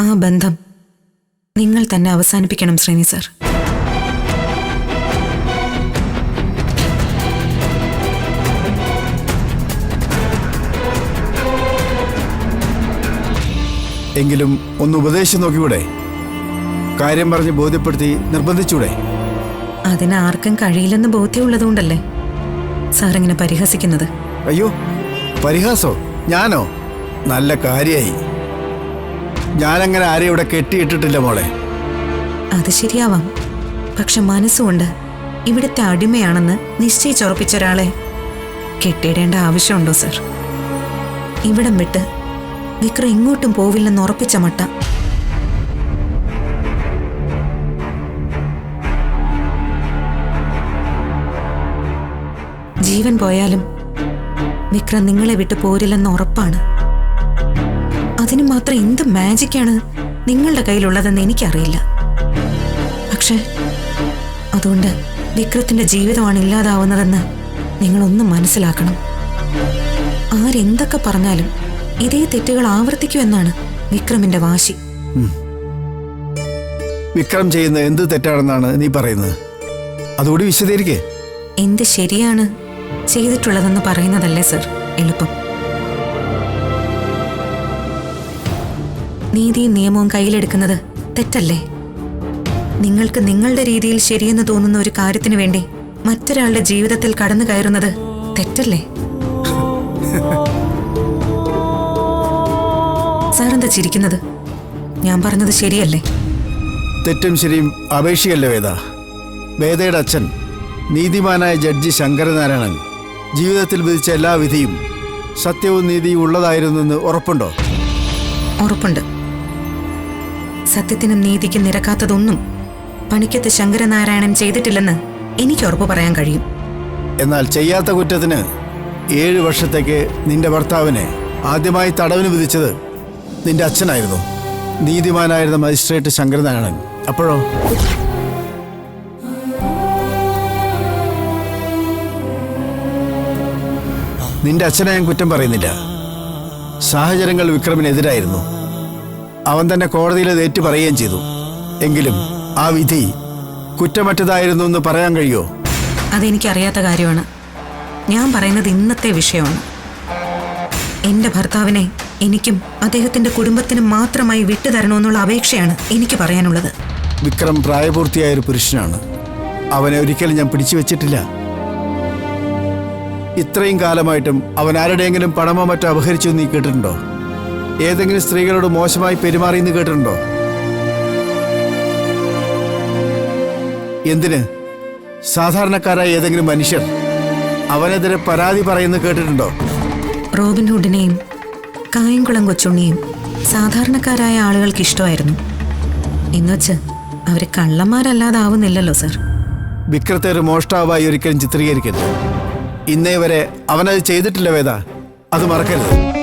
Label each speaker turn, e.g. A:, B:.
A: ആ ബന്ധം നിങ്ങൾ തന്നെ അവസാനിപ്പിക്കണം ശ്രീനി സർ.
B: എങ്കിലും ഒന്ന് ഉപദേശം നോക്കിക്കൂടെ? കാര്യം പറഞ്ഞ് ബോധ്യപ്പെടുത്തി നിർബന്ധിച്ചൂടെ?
A: അതിന് ആർക്കും കഴിയില്ലെന്ന് ബോധ്യമുള്ളതുകൊണ്ടല്ലേ സാർ ഇങ്ങനെ പരിഹസിക്കുന്നത്?
B: അയ്യോ പരിഹാസോ? ഞാനോ? നല്ല കാര്യായി. ഞാനങ്ങനെ ആരെയും ഇവിടെ കെട്ടിയിട്ടിട്ടില്ല മോളെ.
A: അത് ശരിയാവാം. പക്ഷെ മനസ്സുകൊണ്ട് ഇവിടുത്തെ അടിമയാണെന്ന് നിശ്ചയിച്ചുറപ്പിച്ച ഒരാളെ കെട്ടിയിടേണ്ട ആവശ്യമുണ്ടോ സർ? ഇവിടം വിട്ട് വിക്രം എങ്ങോട്ടും പോവില്ലെന്ന് ഉറപ്പിച്ച മട്ട. ജീവൻ പോയാലും വിക്രം നിങ്ങളെ വിട്ട് പോരില്ലെന്ന് ഉറപ്പാണ്. മാത്രം എന്ത് മാജിക്കാണ് നിങ്ങളുടെ കയ്യിലുള്ളതെന്ന് എനിക്കറിയില്ല. പക്ഷേ അതുകൊണ്ട് വിക്രത്തിന്റെ ജീവിതമാണ് ഇല്ലാതാവുന്നതെന്ന് നിങ്ങളൊന്ന് മനസ്സിലാക്കണം. ആരെന്തൊക്കെ പറഞ്ഞാലും ഇതേ തെറ്റുകൾ ആവർത്തിക്കുമെന്നാണ് വിക്രമിന്റെ വാശി.
B: വിക്രം ചെയ്യുന്ന എന്ത് തെറ്റാണെന്നാണ് നീ പറയുന്നത്? അതുകൂടി വിശദീകരിക്കേ.
A: എന്ത് ശരിയാണ് ചെയ്തിട്ടുള്ളതെന്ന് പറയുന്നതല്ലേ സർ എളുപ്പം. നീതിയും നിയമവും കയ്യിലെടുക്കുന്നത് തെറ്റല്ലേ? നിങ്ങൾക്ക് നിങ്ങളുടെ രീതിയിൽ ശരിയെന്ന് തോന്നുന്ന ഒരു കാര്യത്തിനു വേണ്ടി മറ്റൊരാളുടെ ജീവിതത്തിൽ കടന്നു കയറുന്നത് തെറ്റല്ലേ? സാറെന്താ ചിരിക്കുന്നത്? ഞാൻ പറഞ്ഞത് ശരിയല്ലേ?
B: തെറ്റും ശരിയും അപേക്ഷയല്ലേ വേദ. വേദയുടെ അച്ഛൻ നീതിമാനായ ജഡ്ജി ശങ്കരനാരായണൻ ജീവിതത്തിൽ വിധിച്ച എല്ലാ വിധിയും സത്യവും നീതിയും ഉള്ളതായിരുന്നെന്ന് ഉറപ്പുണ്ടോ?
A: ഉറപ്പുണ്ട്. സത്യത്തിനും നീതിക്കും നിരക്കാത്തതൊന്നും പണിക്കത്ത് ശങ്കരനാരായണൻ ചെയ്തിട്ടില്ലെന്ന് എനിക്ക് ഉറപ്പ് പറയാൻ കഴിയും.
B: എന്നാൽ ചെയ്യാത്ത കുറ്റത്തിന് ഏഴ് വർഷത്തേക്ക് നിന്റെ ഭർത്താവിനെ ആദ്യമായി തടവിന് വിധിച്ചത് നിന്റെ അച്ഛനായിരുന്നു. നീതിമാനായിരുന്ന മജിസ്ട്രേറ്റ് ശങ്കരനാരായണൻ. അപ്പോഴോ? നിന്റെ അച്ഛനെ ഞാൻ കുറ്റം പറയുന്നില്ല. സാഹചര്യങ്ങൾ വിക്രമിനെതിരായിരുന്നു. അവൻ തന്നെ കോടതിയിൽ ഏറ്റു പറയുകയും ചെയ്തു. എങ്കിലും ആ വിധി കുറ്റമറ്റതായിരുന്നു എന്ന് പറയാൻ കഴിയുമോ
A: അതെനിക്കറിയാത്ത കാര്യമാണ്. ഞാൻ പറയുന്നത് ഇന്നത്തെ വിഷയമാണ്. എന്റെ ഭർത്താവിനെ എനിക്കും അദ്ദേഹത്തിന്റെ കുടുംബത്തിനും മാത്രമായി വിട്ടുതരണമെന്നുള്ള അപേക്ഷയാണ് എനിക്ക് പറയാനുള്ളത്.
B: വിക്രം പ്രായപൂർത്തിയായ ഒരു പുരുഷനാണ്. അവനെ ഒരിക്കലും ഞാൻ പിടിച്ചു വെച്ചിട്ടില്ല. ഇത്രയും കാലമായിട്ടും അവൻ ആരുടെയെങ്കിലും പണമോ മറ്റോ അപഹരിച്ചു നീ കേട്ടിട്ടുണ്ടോ? ഏതെങ്കിലും സ്ത്രീകളോട് മോശമായി പെരുമാറി എന്ന് കേട്ടിട്ടുണ്ടോ? എന്തിന്? സാധാരണക്കാരായ ഏതെങ്കിലും മനുഷ്യർ അവനെതിരെ പരാതി പറയുന്നു കേട്ടിട്ടുണ്ടോ?
A: റോബിൻഹുഡിനെയും കായംകുളം കൊച്ചുണ്ണിയും സാധാരണക്കാരായ ആളുകൾക്ക് ഇഷ്ടമായിരുന്നു. എന്നുവച്ച് അവർ കള്ളന്മാരല്ലാതാവുന്നില്ലല്ലോ സർ.
B: വിക്രത്തെ ഒരു മോഷ്ടാവായി ഒരിക്കലും ചിത്രീകരിക്കരുത്. ഇന്നേ വരെ അവനത് ചെയ്തിട്ടില്ല വേദ. അത് മറക്കരുത്.